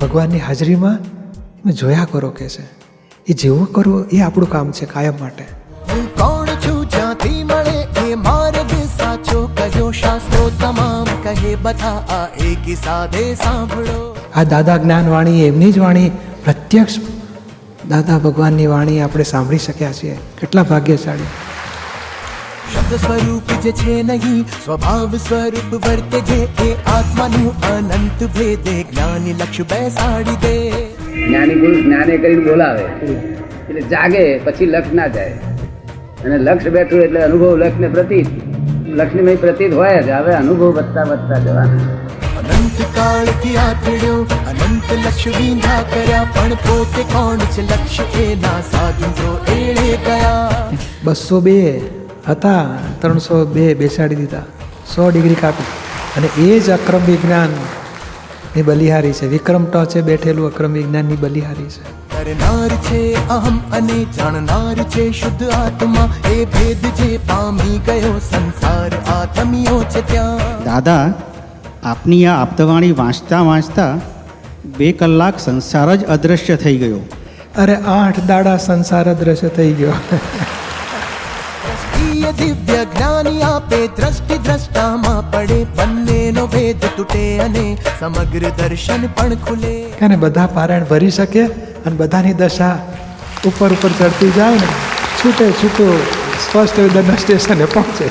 ભગવાનની હાજરીમાં તમે જોયા કરો કે છે. એ જેવું કરવું એ આપણું કામ છે કાયમ માટે. સાચો કયો શાસ્ત્રો તમામ કહે બધા આ એકી સાધે સાંભળો. આ દાદા જ્ઞાનવાણી એમની જ વાણી પ્રત્યક્ષ દાદા ભગવાનની વાણી આપણે સાંભળી શક્યા છીએ. કેટલા ભાગ્યશાળી. શબ્દ સ્વરૂપ જે છે નહીં સ્વભાવ સ્વરૂપ વર્તે જે એ આત્માનું અનંત ભેદે જ્ઞાની લક્ષ બેસાડી દે. જ્ઞાની ગુરુ જ્ઞાને કરીને બોલાવે. એટલે જાગે પછી લક્ષ ના જાય. અને લક્ષ બેઠું એટલે અનુભવ લક્ષ ને પ્રતીત. લક્ષ્મીમય પ્રતીત હોય જ હવે અનુભવ વધતા વધતા જવાનો. અનંત કાળથી આથડ્યો અનંત લક્ષ વિંધા કર્યા પણ પોતે કોણ છે લક્ષ્ય એના સાધુ તો એળે ગયા બસો બે હતા ત્રણસો બે બેસાડી દીધા સો ડિગ્રી કાપી. અને એ જ અક્રમ વિજ્ઞાનની બલિહારી છે. વિક્રમ ટોચે બેઠેલું અક્રમ વિજ્ઞાનની બલિહારી છે. કરનાર છે અહમ અને જાણનાર છે શુદ્ધ આત્મા. એ ભેદ જે પામી ગયો સંસાર આત્મીઓ છે ત્યાં. દાદા આપની આ આપતવાણી વાંચતા વાંચતા બે કલાક સંસાર જ અદૃશ્ય થઈ ગયો. અરે આઠ દાડા સંસાર અદ્રશ્ય થઈ ગયો. દિવ્ય જ્ઞાની આપે દ્રષ્ટિ દ્રષ્ટામાં પડે બંનેનો ભેદ તૂટે અને સમગ્ર દર્શન પણ ખુલે. અને બધા પારાયણ ભરી શકે? અને બધાની દશા ઉપર ઉપર ચડતી જાય ને છૂટે છૂટું સ્પષ્ટ વિદરના સ્ટેશને પહોંચે.